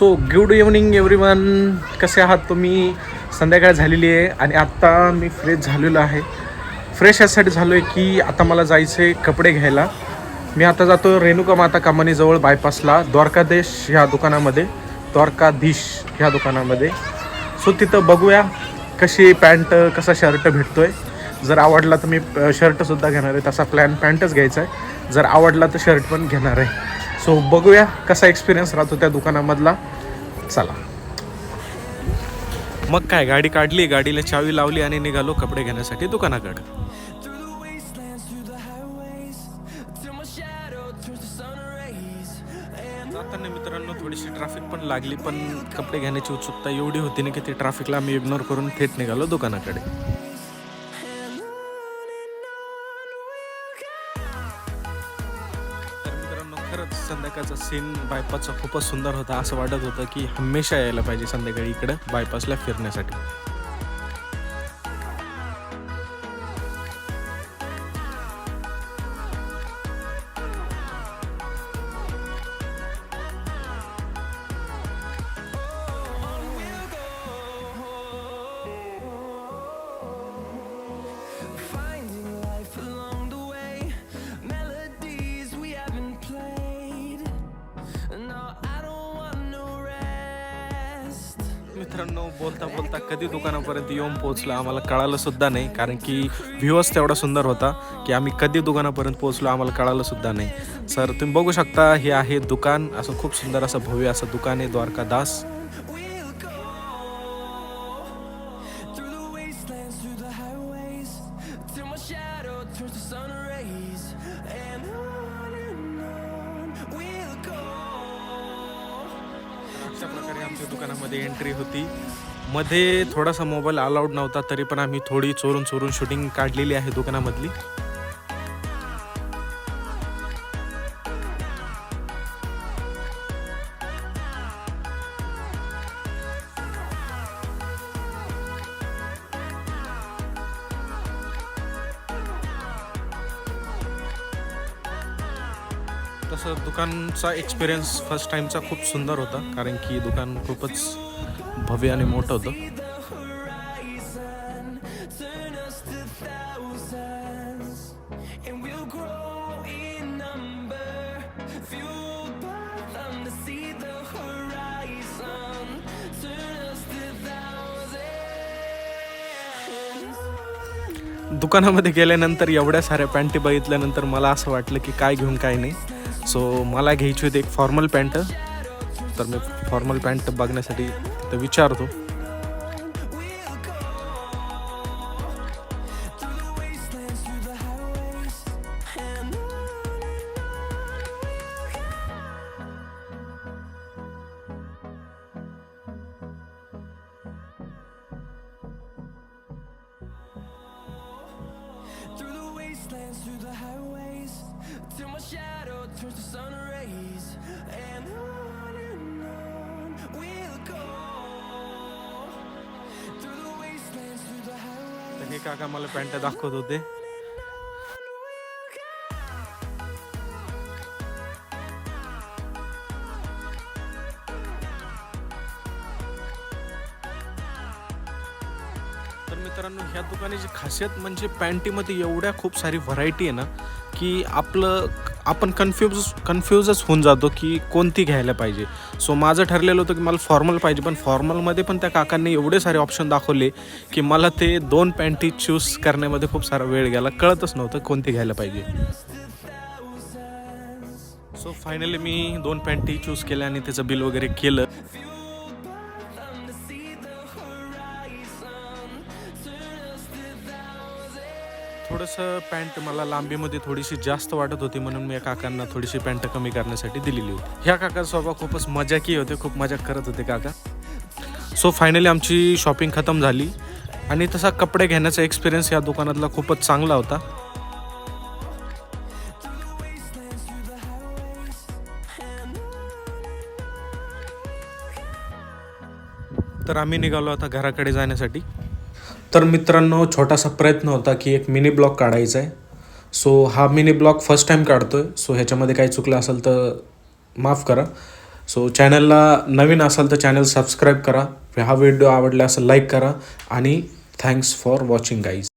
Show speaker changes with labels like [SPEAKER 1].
[SPEAKER 1] So good evening everyone. कसे आहात तुम्ही? संध्याकाळ झालेली आहे आणि आत्ता मी फ्रेश झालेलो आहे. फ्रेश यासाठी झालो आहे की आता मला जायचं आहे कपडे घ्यायला. मी आता जातो रेणुका माता कामानीजवळ बायपासला द्वारकादेश ह्या दुकानामध्ये. द्वारकाधीश ह्या दुकानामध्ये. सो तिथं बघूया कशी पॅन्ट कसा शर्ट भेटतो आहे जर आवडला तर मी शर्टसुद्धा घेणार आहे. तसा प्लॅन पॅन्टच घ्यायचा आहे. जर आवडला तर शर्ट पण घेणार आहे. सो बघूया कसा एक्सपिरियन्स राहतो त्या दुकानामधला. चला. मग काय गाडी काढली गाडीला चावी लावली आणि निघालो कपडे घेण्यासाठी दुकानाकडे. जाताना मित्रांनो थोडीशी ट्रॅफिक पण लागली पण कपडे घेण्याची उत्सुकता एवढी होती ना की ती ट्रॅफिकला आम्ही इग्नोर करून थेट निघालो दुकानाकडे. खरंच संध्याकाळचा सीन बायपासचा खूपच सुंदर होता असं वाटत होतं की हमेशा यायला पाहिजे संध्याकाळी इकडं बायपासला फिरण्यासाठी. मित्रांनो बोलता बोलता कधी दुकानापर्यंत येऊन पोहोचलो आम्हाला कळालं सुद्धा नाही कारण की व्ह्यूअच तेवढा सुंदर होता की आम्ही कधी दुकानापर्यंत पोहोचलो आम्हाला कळालं सुद्धा नाही. सर तुम्ही बघू शकता हे आहे दुकान असं खूप सुंदर असं भव्य असं दुकान आहे द्वारकादास. अशा प्रकारे आमच्या दुकानामध्ये एंट्री होती. मध्ये थोडासा मोबाईल अलाउड नव्हता तरी पण आम्ही थोडी चोरून चोरून शूटिंग काढलेली आहे दुकानामधली. तसं दुकानचा एक्सपिरियन्स फर्स्ट टाईमचा खूप सुंदर होता कारण की दुकान खूपच भव्य आणि मोठं होतं. दुकानामध्ये गेल्यानंतर एवढ्या साऱ्या पॅन्टी बघितल्यानंतर मला असं वाटलं की काय घेऊन काय नाही. सो मला घ्यायची होती एक फॉर्मल पॅन्ट तर मी फॉर्मल पॅन्ट बघण्यासाठी तिथं विचारतो.
[SPEAKER 2] Through the wastelands, through the highways,
[SPEAKER 1] काका मला पॅन्ट दाखवत होते. तर मित्रांनो ह्या दुकानाची खासियत म्हणजे पॅन्टीमध्ये एवढ्या खूप सारी व्हरायटी आहे ना की आपलं आपण कन्फ्युज कन्फ्यूजच होऊन जातो की कोणती घ्यायला पाहिजे. सो माझं ठरलेलं होतं की मला फॉर्मल पाहिजे पण फॉर्मलमध्ये पण त्या काकांनी एवढे सारे ऑप्शन दाखवले की मला ते दोन पॅन्टी चूज करण्यामध्ये खूप सारा वेळ गेला. कळतच नव्हतं कोणती घ्यायला पाहिजे. सो फायनली मी दोन पॅन्टी चूज केल्या आणि त्याचं बिल वगैरे केलं. थोडंसं पॅन्ट मला लांबीमध्ये थोडीशी जास्त वाटत होती म्हणून मी या काकांना थोडीशी पॅन्ट कमी करण्यासाठी दिलेली होती. ह्या काका स्वभाव खूपच मजाकी होते खूप मजा करत होते काका. सो फायनली आमची शॉपिंग खतम झाली. आणि तसा कपडे घेण्याचा एक्सपिरियन्स या दुकानातला खूपच चांगला होता. तर आम्ही निघालो आता घराकडे जाण्यासाठी. तर मित्रांनो छोटासा प्रयत्न होता की एक मिनी ब्लॉग काढायचा आहे. सो हा मिनी ब्लॉग फर्स्ट टाईम आहे सो ह्याच्यामध्ये काही चुकलं असेल तर माफ करा. सो चॅनलला नवीन असाल तर चॅनल सबस्क्राईब करा. हा व्हिडिओ आवडला असेल लाईक करा. आणि थँक्स फॉर वॉचिंग गाईज